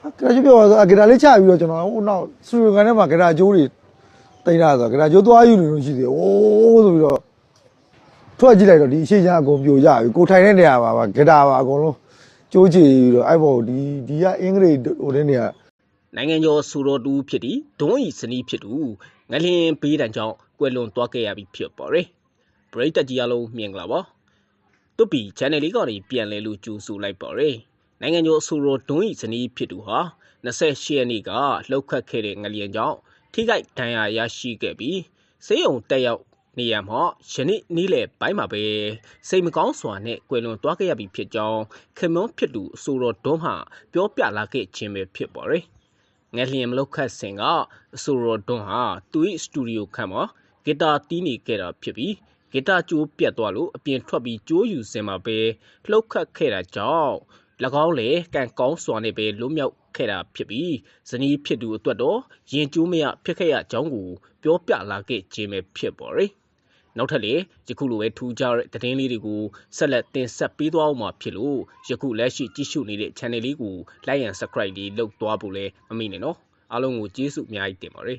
ကရာကျိုးပြောပါဆိုအဂီတာလေးချပြီးတော့ကျွန်တော်ဟိုနောက်စတူဒီယိုကန်ထဲမှာဂီတာကျိုးတွေတင်တာဆိုဂီတာကျိုးသွားယူနေလို့ရှိသေးတယ်အိုးဆိုပြီးတော့ထွက်ကြည့်လိုက်တော့ဒီအရှိချမ်းအကုန်ပြိုကြပြီကိုထိုင်တဲ့နေရာမှာပါဂီတာပါအကုန်လုံးကျိုးချပြီးတော့အဲ့ဘောဒီဒီကအင်္ဂလိပ်ဟိုတဲ့နေရာနိုင်ငံကျော်ဆိုတော်တူဖြစ်သည်ဒွန်းဤစနီးဖြစ်သူငလျင်ဘေးတံကြောင့်ကွယ်လွန်သွားခဲ့ရပြီဖြစ်ပါရယ်ပရိသတ်ကြီးအလုံးမြင်ကြလားပါတုတ်ပီ channel လေးကနေပြန်လဲလို့ကြိုးဆိုလိုက်ပါရယ် နိုင်ငံကျော်ဆိုတော်ဒွန်းဤစနီးဖြစ်သူဟာ28ရက်နေ့ကလှုပ်ခတ်ခဲ့တဲ့ငလျင်ကြောင့်ထိခိုက်ဒဏ်ရာရရှိခဲ့ပြီးစေယုံတက်ရောက်နေရမှာယနေ့နေ့လယ်ပိုင်းမှာပဲစိတ်မကောင်းစွာနဲ့ကွယ်လွန်သွားခဲ့ရပြီဖြစ်ကြောင်းခင်မွန်းဖြစ်သူအဆိုတော်ဒွန်းမှပြောပြလာခဲ့ခြင်းပဲဖြစ်ပါရယ်ငယ်လျင်မလောက်ခတ်စင်ကအဆိုရောဒွန်းဟာသူ့စတူဒီယိုခန့်မှာဂီတာတီးနေခဲ့တာဖြစ်ပြီးဂီတာကျိုးပြတ်သွားလို့အပြင်ထွက်ပြီးကျိုးယူစင်မှာပဲလှုပ်ခတ်ခဲ့တာကြောင့်၎ င်းလေကန်ကောင်းစွာနဲ့ပဲလွတ်မြောက်ခဲ့တာဖြစ်ပြီးဇနီးဖြစ်သူအတွက်တော့ရင်ကျိုးမရဖြစ်ခဲ့ရကြောင်းကိုပြောပြလာခဲ့ခြင်းပဲဖြစ်ပါရယ်နောက်ထပ်လေယခုလိုပဲထူးခြားတဲ့သတင်းလေးတွေကိုဆက်လက်တင်ဆက်ပေးသွားအောင်မှာဖြစ်လို့ယခုလက်ရှိကြည့်ရှုနေတဲ့ channel လေးကို like and subscribe လေးလုပ်သွားဖို့လည်းမမိနဲ့နော်အားလုံးကိုကျေးဇူးအများကြီးတင်ပါတယ်